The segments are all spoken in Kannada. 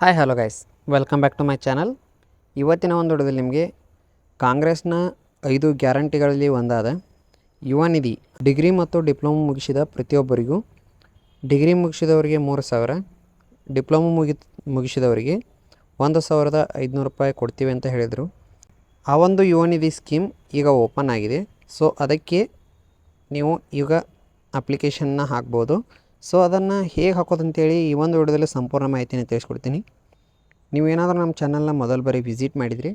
Hi hello guys welcome back to my channel ಇವತ್ತಿನ ಒಂದು ವಿಡಿಯೋದಲ್ಲಿ ನಿಮಗೆ ಕಾಂಗ್ರೆಸ್ನ ಐದು ಗ್ಯಾರಂಟಿಗಳಲ್ಲಿ ಒಂದಾದ ಯುವ ನಿಧಿ, ಡಿಗ್ರಿ ಮತ್ತು ಡಿಪ್ಲೊಮೊ ಮುಗಿಸಿದ ಪ್ರತಿಯೊಬ್ಬರಿಗೂ, ಡಿಗ್ರಿ ಮುಗಿಸಿದವರಿಗೆ ಮೂರು ಸಾವಿರ, ಡಿಪ್ಲೊಮೊ ಮುಗಿ, ಮುಗಿಸಿದವರಿಗೆ ಒಂದು ಸಾವಿರದ ಐದುನೂರು ರೂಪಾಯಿ ಕೊಡ್ತೀವಿ ಅಂತ ಹೇಳಿದರು. ಆ ಒಂದು ಯುವ ನಿಧಿ ಸ್ಕೀಮ್ ಈಗ ಓಪನ್ ಆಗಿದೆ. ಸೊ ಅದಕ್ಕೆ ನೀವು ಈಗ ಅಪ್ಲಿಕೇಶನ್ನ ಹಾಕ್ಬೋದು. ಸೊ ಅದನ್ನು ಹೇಗೆ ಹಾಕೋದು ಅಂತೇಳಿ ಈ ಒಂದು ವಿಡಿಯೋದಲ್ಲಿ ಸಂಪೂರ್ಣ ಮಾಹಿತಿನ ತಿಳಿಸ್ಕೊಡ್ತೀನಿ. ನೀವೇನಾದರೂ ನಮ್ಮ ಚಾನಲ್ನ ಮೊದಲು ಬಾರಿ ವಿಸಿಟ್ ಮಾಡಿದ್ರಿ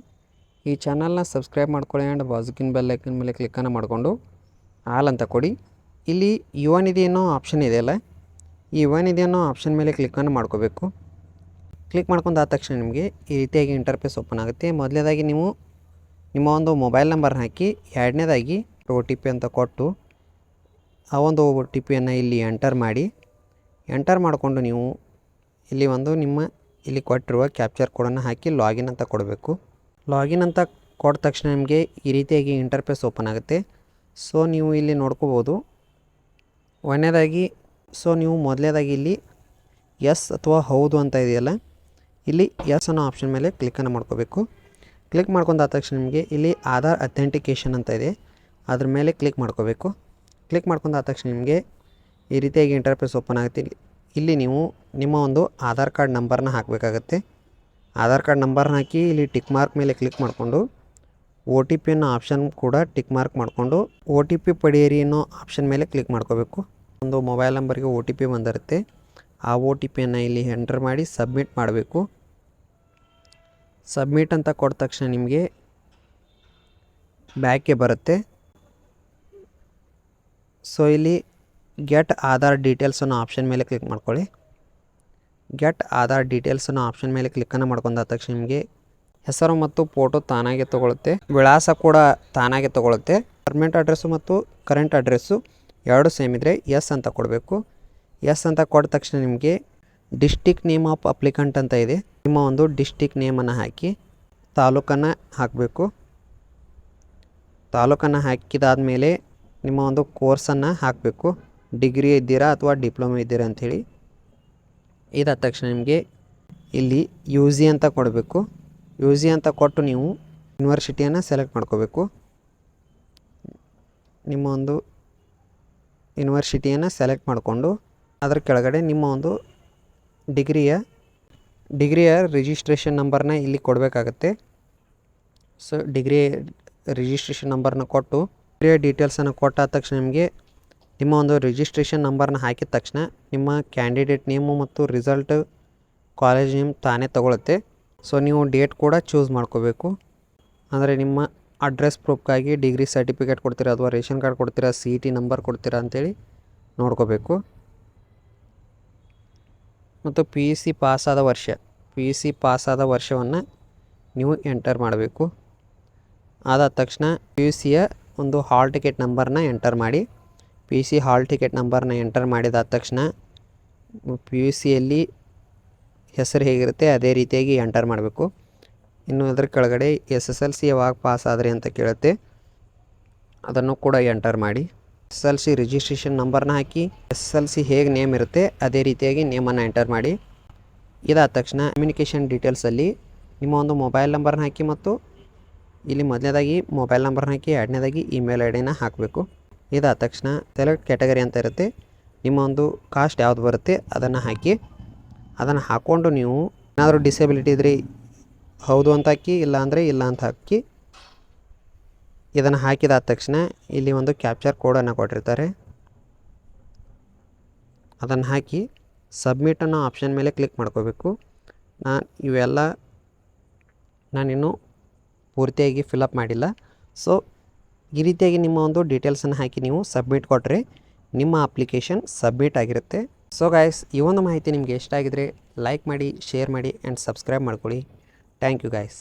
ಈ ಚಾನಲ್ನ ಸಬ್ಸ್ಕ್ರೈಬ್ ಮಾಡ್ಕೊಳ್ಳಿ ಆ್ಯಂಡ್ ಬಾಜುಕಿನ ಬೆಲ್ ಐಕನ್ ಮೇಲೆ ಕ್ಲಿಕ್ಕನ್ನು ಮಾಡಿಕೊಂಡು ಆಲ್ ಅಂತ ಕೊಡಿ. ಇಲ್ಲಿ ಯುವ ನಿಧಿ ಅನ್ನೋ ಆಪ್ಷನ್ ಇದೆಯಲ್ಲ ಈ ಯುವ ನಿಧಿ ಅನ್ನೋ ಆಪ್ಷನ್ ಮೇಲೆ ಕ್ಲಿಕ್ಕನ್ನು ಮಾಡ್ಕೋಬೇಕು. ಕ್ಲಿಕ್ ಮಾಡ್ಕೊಂಡಾದ ತಕ್ಷಣ ನಿಮಗೆ ಈ ರೀತಿಯಾಗಿ ಇಂಟರ್ಫೇಸ್ ಓಪನ್ ಆಗುತ್ತೆ. ಮೊದಲನೇದಾಗಿ ನೀವು ನಿಮ್ಮ ಒಂದು ಮೊಬೈಲ್ ನಂಬರ್ನ ಹಾಕಿ ಎರಡನೇದಾಗಿ ಒ ಟಿ ಪಿ ಅಂತ ಕೊಟ್ಟು ಆ ಒಂದು ಒ ಟಿ ಪಿಯನ್ನು ಇಲ್ಲಿ ಎಂಟರ್ ಮಾಡಿ. ಎಂಟರ್ ಮಾಡಿಕೊಂಡು ನೀವು ಇಲ್ಲಿ ಒಂದು ನಿಮ್ಮ ಇಲ್ಲಿ ಕೊಟ್ಟಿರುವ ಕ್ಯಾಪ್ಚರ್ ಕೋಡನ್ನು ಹಾಕಿ ಲಾಗಿನ್ ಅಂತ ಕೊಡಬೇಕು. ಲಾಗಿನ್ ಅಂತ ಕೊಟ್ಟ ತಕ್ಷಣ ನಿಮಗೆ ಈ ರೀತಿಯಾಗಿ ಇಂಟರ್ಫೇಸ್ ಓಪನ್ ಆಗುತ್ತೆ. ಸೊ ನೀವು ಇಲ್ಲಿ ನೋಡ್ಕೋಬೋದು. ಒಂದನೇದಾಗಿ, ಸೊ ನೀವು ಮೊದಲೇದಾಗಿ ಇಲ್ಲಿ ಎಸ್ ಅಥವಾ ಹೌದು ಅಂತ ಇದೆಯಲ್ಲ, ಇಲ್ಲಿ ಎಸ್ ಅನ್ನೋ ಆಪ್ಷನ್ ಮೇಲೆ ಕ್ಲಿಕ್ಕನ್ನು ಮಾಡ್ಕೋಬೇಕು. ಕ್ಲಿಕ್ ಮಾಡ್ಕೊಂಡಾದ ತಕ್ಷಣ ನಿಮಗೆ ಇಲ್ಲಿ ಆಧಾರ್ ಅಥೆಂಟಿಕೇಷನ್ ಅಂತ ಇದೆ. ಅದ್ರ ಮೇಲೆ ಕ್ಲಿಕ್ ಮಾಡ್ಕೋಬೇಕು. ಕ್ಲಿಕ್ ಮಾಡ್ಕೊಂಡಾದ ತಕ್ಷಣ ನಿಮಗೆ ಈ ರೀತಿಯಾಗಿ ಇಂಟರ್ಫೇಸ್ ಓಪನ್ ಆಗುತ್ತೆ. ಇಲ್ಲಿ- ನೀವು ನಿಮ್ಮ ಒಂದು ಆಧಾರ್ ಕಾರ್ಡ್ ನಂಬರ್ನ ಹಾಕಬೇಕಾಗತ್ತೆ. ಆಧಾರ್ ಕಾರ್ಡ್ ನಂಬರ್ನ ಹಾಕಿ ಇಲ್ಲಿ ಟಿಕ್ ಮಾರ್ಕ್ ಮೇಲೆ ಕ್ಲಿಕ್ ಮಾಡಿಕೊಂಡು ಒ ಟಿ ಪಿ ಅನ್ನೋ ಆಪ್ಷನ್ ಕೂಡ ಟಿಕ್ ಮಾರ್ಕ್ ಮಾಡಿಕೊಂಡು ಒ ಟಿ ಪಿ ಪಡೆಯಿರಿ ಅನ್ನೋ ಆಪ್ಷನ್ ಮೇಲೆ ಕ್ಲಿಕ್ ಮಾಡ್ಕೋಬೇಕು. ಒಂದು ಮೊಬೈಲ್ ನಂಬರ್ಗೆ ಒ ಟಿ ಪಿ ಬಂದಿರುತ್ತೆ. ಆ ಒ ಟಿ ಪಿಯನ್ನು ಇಲ್ಲಿ ಎಂಟರ್ ಮಾಡಿ ಸಬ್ಮಿಟ್ ಮಾಡಬೇಕು. ಸಬ್ಮಿಟ್ ಅಂತ ಕೊಟ್ಟ ತಕ್ಷಣ ನಿಮಗೆ ಬ್ಯಾಕ್ಗೆ ಬರುತ್ತೆ. ಸೊ ಇಲ್ಲಿ ಗೆಟ್ ಆಧಾರ್ ಡೀಟೇಲ್ಸ್ ಅನ್ನೋ ಆಪ್ಷನ್ ಮೇಲೆ ಕ್ಲಿಕ್ ಮಾಡ್ಕೊಳ್ಳಿ. ಗೆಟ್ ಆಧಾರ್ ಡೀಟೇಲ್ಸ್ ಅನ್ನೋ ಆಪ್ಷನ್ ಮೇಲೆ ಕ್ಲಿಕ್ಕನ್ನು ಮಾಡ್ಕೊಂಡಾದ ತಕ್ಷಣ ನಿಮಗೆ ಹೆಸರು ಮತ್ತು ಫೋಟೋ ತಾನಾಗೆ ತೊಗೊಳುತ್ತೆ. ವಿಳಾಸ ಕೂಡ ತಾನಾಗೆ ತೊಗೊಳುತ್ತೆ. ಪರ್ಮನೆಂಟ್ ಅಡ್ರೆಸ್ಸು ಮತ್ತು ಕರೆಂಟ್ ಅಡ್ರೆಸ್ಸು ಎರಡು ಸೇಮ್ ಇದ್ದರೆ ಎಸ್ ಅಂತ ಕೊಡಬೇಕು. ಎಸ್ ಅಂತ ಕೊಟ್ಟ ತಕ್ಷಣ ನಿಮಗೆ ಡಿಸ್ಟಿಕ್ ನೇಮ್ ಆಫ್ ಅಪ್ಲಿಕಂಟ್ ಅಂತ ಇದೆ. ನಿಮ್ಮ ಒಂದು ಡಿಸ್ಟಿಕ್ ನೇಮನ್ನು ಹಾಕಿ ತಾಲೂಕನ್ನು ಹಾಕಬೇಕು. ತಾಲೂಕನ್ನು ಹಾಕಿದಾದ ಮೇಲೆ ನಿಮ್ಮ ಒಂದು ಕೋರ್ಸನ್ನು ಹಾಕಬೇಕು. ಡಿಗ್ರಿ ಇದ್ದೀರಾ ಅಥವಾ ಡಿಪ್ಲೊಮಾ ಇದ್ದೀರಾ ಅಂಥೇಳಿ. ಇದಾದ ತಕ್ಷಣ ನಿಮಗೆ ಇಲ್ಲಿ ಯು ಜಿ ಅಂತ ಕೊಡಬೇಕು. ಯು ಜಿ ಅಂತ ಕೊಟ್ಟು ನೀವು ಯೂನಿವರ್ಸಿಟಿಯನ್ನು ಸೆಲೆಕ್ಟ್ ಮಾಡ್ಕೋಬೇಕು. ನಿಮ್ಮ ಒಂದು ಯೂನಿವರ್ಸಿಟಿಯನ್ನು ಸೆಲೆಕ್ಟ್ ಮಾಡಿಕೊಂಡು ಅದರ ಕೆಳಗಡೆ ನಿಮ್ಮ ಒಂದು ಡಿಗ್ರಿಯ ಡಿಗ್ರಿಯ ರಿಜಿಸ್ಟ್ರೇಷನ್ ನಂಬರ್ನ ಇಲ್ಲಿ ಕೊಡಬೇಕಾಗತ್ತೆ. ಸೊ ಡಿಗ್ರಿ ರಿಜಿಸ್ಟ್ರೇಷನ್ ನಂಬರ್ನ ಕೊಟ್ಟು ಡಿಗ್ರಿಯ ಡೀಟೇಲ್ಸನ್ನು ಕೊಟ್ಟಾದ ತಕ್ಷಣ ನಿಮಗೆ ನಿಮ್ಮ ಒಂದು ರಿಜಿಸ್ಟ್ರೇಷನ್ ನಂಬರ್ನ ಹಾಕಿದ ತಕ್ಷಣ ನಿಮ್ಮ ಕ್ಯಾಂಡಿಡೇಟ್ ನೇಮು ಮತ್ತು ರಿಸಲ್ಟ್ ಕಾಲೇಜ್ ನೇಮ್ ತಾನೇ ತಗೊಳುತ್ತೆ. ಸೊ ನೀವು ಡೇಟ್ ಕೂಡ ಚೂಸ್ ಮಾಡ್ಕೋಬೇಕು. ಅಂದರೆ ನಿಮ್ಮ ಅಡ್ರೆಸ್ ಪ್ರೂಫ್ಗಾಗಿ ಡಿಗ್ರಿ ಸರ್ಟಿಫಿಕೇಟ್ ಕೊಡ್ತೀರಾ ಅಥವಾ ರೇಷನ್ ಕಾರ್ಡ್ ಕೊಡ್ತೀರಾ ಸಿ ಇ ಟಿ ನಂಬರ್ ಕೊಡ್ತೀರಾ ಅಂಥೇಳಿ ನೋಡ್ಕೋಬೇಕು. ಮತ್ತು ಪಿ ಯು ಸಿ ಪಾಸಾದ ವರ್ಷ ಪಿ ಯು ಸಿ ಪಾಸಾದ ವರ್ಷವನ್ನು ನೀವು ಎಂಟರ್ ಮಾಡಬೇಕು. ಆದ ತಕ್ಷಣ ಪಿ ಯು ಸಿಯ ಒಂದು ಹಾಲ್ ಟಿಕೆಟ್ ನಂಬರ್ನ ಎಂಟರ್ ಮಾಡಿ P U C hall ticket ನಂಬರ್ನ ಎಂಟರ್ ಮಾಡಿದಾದ ತಕ್ಷಣ ಪಿ ಯು ಸಿಯಲ್ಲಿ ಹೆಸರು ಹೇಗಿರುತ್ತೆ ಅದೇ ರೀತಿಯಾಗಿ ಎಂಟರ್ ಮಾಡಬೇಕು. ಇನ್ನು ಅದರ ಕೆಳಗಡೆ ಎಸ್ ಎಸ್ ಎಲ್ ಸಿ ಯಾವಾಗ ಪಾಸ್ ಆದರೆ ಅಂತ ಕೇಳುತ್ತೆ. ಅದನ್ನು ಕೂಡ ಎಂಟರ್ ಮಾಡಿ. ಎಸ್ ಎಲ್ ಸಿ ರಿಜಿಸ್ಟ್ರೇಷನ್ ನಂಬರ್ನ ಹಾಕಿ ಎಸ್ ಎಲ್ ಸಿ ಹೇಗೆ ನೇಮ್ ಇರುತ್ತೆ ಅದೇ ರೀತಿಯಾಗಿ ನೇಮನ್ನು ಎಂಟರ್ ಮಾಡಿ. ಇದಾದ ತಕ್ಷಣ ಕಮ್ಯುನಿಕೇಷನ್ ಡೀಟೇಲ್ಸಲ್ಲಿ ನಿಮ್ಮ ಒಂದು ಮೊಬೈಲ್ ನಂಬರ್ನ ಹಾಕಿ ಮತ್ತು ಇಲ್ಲಿ ಮೊದಲನೇದಾಗಿ ಮೊಬೈಲ್ ನಂಬರ್ನ ಹಾಕಿ, ಎರಡನೇದಾಗಿ ಇಮೇಲ್ ಐ ಡಿನ ಹಾಕಬೇಕು. ಇದಾದ ತಕ್ಷಣ ಸೆಲೆಕ್ಟ್ ಕ್ಯಾಟಗರಿ ಅಂತ ಇರುತ್ತೆ. ನಿಮ್ಮ ಒಂದು ಕಾಸ್ಟ್ ಯಾವ್ದು ಬರುತ್ತೆ ಅದನ್ನು ಹಾಕಿ, ಅದನ್ನು ಹಾಕ್ಕೊಂಡು ನೀವು ಏನಾದರೂ ಡಿಸೇಬಿಲಿಟಿ ಇದ್ರಿ ಹೌದು ಅಂತ ಹಾಕಿ, ಇಲ್ಲ ಅಂದರೆ ಇಲ್ಲ ಅಂತ ಹಾಕಿ, ಇದನ್ನು ಹಾಕಿದಾದ ತಕ್ಷಣ ಇಲ್ಲಿ ಒಂದು ಕ್ಯಾಪ್ಚರ್ ಕೋಡನ್ನು ಕೊಟ್ಟಿರ್ತಾರೆ. ಅದನ್ನು ಹಾಕಿ ಸಬ್ಮಿಟ್ ಅನ್ನೋ ಆಪ್ಷನ್ ಮೇಲೆ ಕ್ಲಿಕ್ ಮಾಡ್ಕೋಬೇಕು. ನಾನು ಇವೆಲ್ಲ ನಾನಿನ್ನೂ ಪೂರ್ತಿಯಾಗಿ ಫಿಲಪ್ ಮಾಡಿಲ್ಲ. ಸೊ ಈ ರೀತಿಯಾಗಿ ನಿಮ್ಮ ಒಂದು ಡೀಟೇಲ್ಸನ್ನು ಹಾಕಿ ನೀವು ಸಬ್ಮಿಟ್ ಕೊಟ್ಟರೆ ನಿಮ್ಮ ಅಪ್ಲಿಕೇಶನ್ ಸಬ್ಮಿಟ್ ಆಗಿರುತ್ತೆ. ಸೊ ಗಾಯ್ಸ್ ಈ ಒಂದು ಮಾಹಿತಿ ನಿಮಗೆ ಇಷ್ಟ ಆಗಿದರೆ ಲೈಕ್ ಮಾಡಿ ಶೇರ್ ಮಾಡಿ ಆ್ಯಂಡ್ ಸಬ್ಸ್ಕ್ರೈಬ್ ಮಾಡ್ಕೊಳ್ಳಿ. Thank you guys